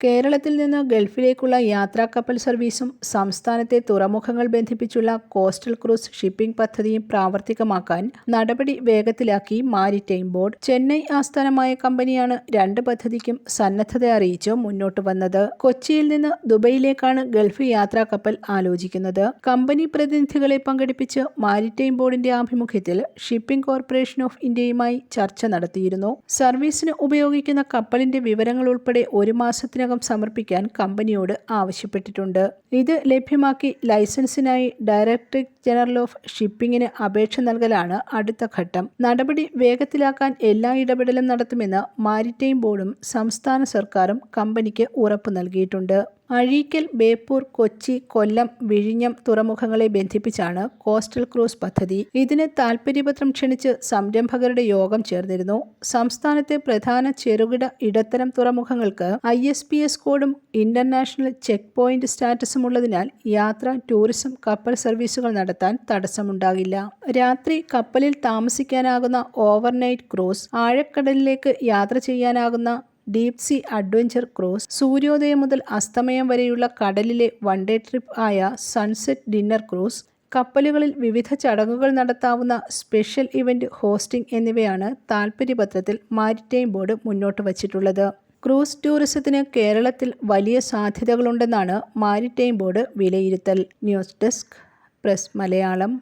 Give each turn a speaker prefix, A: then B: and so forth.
A: കേരളത്തിൽ നിന്ന് ഗൾഫിലേക്കുള്ള യാത്രാക്കപ്പൽ സർവീസും സംസ്ഥാനത്തെ തുറമുഖങ്ങൾ ബന്ധിപ്പിച്ചുള്ള കോസ്റ്റൽ ക്രൂസ് ഷിപ്പിംഗ് പദ്ധതിയും പ്രാവർത്തികമാക്കാൻ നടപടി വേഗത്തിലാക്കി മാരിടൈം ബോർഡ്. ചെന്നൈ ആസ്ഥാനമായ കമ്പനിയാണ് രണ്ട് പദ്ധതിക്കും സന്നദ്ധത അറിയിച്ച് മുന്നോട്ട് വന്നത്. കൊച്ചിയിൽ നിന്ന് ദുബൈയിലേക്കാണ് ഗൾഫ് യാത്രാക്കപ്പൽ ആലോചിക്കുന്നത്. കമ്പനി പ്രതിനിധികളെ പങ്കെടുപ്പിച്ച് മാരിടൈം ബോർഡിന്റെ ആഭിമുഖ്യത്തിൽ ഷിപ്പിംഗ് കോർപ്പറേഷൻ ഓഫ് ഇന്ത്യയുമായി ചർച്ച നടത്തിയിരുന്നു. സർവീസിന് ഉപയോഗിക്കുന്ന കപ്പലിന്റെ വിവരങ്ങൾ ഉൾപ്പെടെ ഒരു മാസത്തിനകം സമർപ്പിക്കാൻ കമ്പനിയോട് ആവശ്യപ്പെട്ടിട്ടുണ്ട്. ഇത് ലഭ്യമാക്കി ലൈസൻസിനായി ഡയറക്ടർ ജനറൽ ഓഫ് ഷിപ്പിംഗിന് അപേക്ഷ നൽകലാണ് അടുത്ത ഘട്ടം. നടപടി വേഗത്തിലാക്കാൻ എല്ലാ ഇടപെടലും നടത്തുമെന്ന് മാരിടൈം ബോർഡും സംസ്ഥാന സർക്കാരും കമ്പനിക്ക് ഉറപ്പു നൽകിയിട്ടുണ്ട്. അഴീക്കൽ ബേപ്പൂർ കൊച്ചി കൊല്ലം വിഴിഞ്ഞം തുറമുഖങ്ങളെ ബന്ധിപ്പിച്ചാണ് കോസ്റ്റൽ ക്രൂസ് പദ്ധതി. ഇതിന് താൽപ്പര്യപത്രം ക്ഷണിച്ച് സംരംഭകരുടെ യോഗം ചേർന്നിരുന്നു. സംസ്ഥാനത്തെ പ്രധാന ചെറുകിട ഇടത്തരം തുറമുഖങ്ങൾക്ക് ഐ എസ് പി എസ് കോഡും ഇന്റർനാഷണൽ ചെക്ക് പോയിന്റ് സ്റ്റാറ്റസും ഉള്ളതിനാൽ യാത്ര ടൂറിസം കപ്പൽ സർവീസുകൾ നടത്താൻ തടസ്സമുണ്ടാകില്ല. രാത്രി കപ്പലിൽ താമസിക്കാനാകുന്ന ഓവർനൈറ്റ് ക്രൂസ് ആഴക്കടലിലേക്ക് യാത്ര ചെയ്യാനാകുന്ന ഡീപ് സീ അഡ്വഞ്ചർ ക്രൂസ് സൂര്യോദയം മുതൽ അസ്തമയം വരെയുള്ള കടലിലെ വൺ ഡേ ട്രിപ്പ് ആയ സൺസെറ്റ് ഡിന്നർ ക്രൂസ് കപ്പലുകളിൽ വിവിധ ചടങ്ങുകൾ നടത്താവുന്ന സ്പെഷ്യൽ ഇവന്റ് ഹോസ്റ്റിംഗ് എന്നിവയാണ് താൽപ്പര്യപത്രത്തിൽ മാരിടൈം ബോർഡ് മുന്നോട്ട് വച്ചിട്ടുള്ളത്. ക്രൂസ് ടൂറിസത്തിന് കേരളത്തിൽ വലിയ സാധ്യതകളുണ്ടെന്നാണ് മാരിടൈം ബോർഡ് വിലയിരുത്തൽ.
B: News
C: desk press Malayalam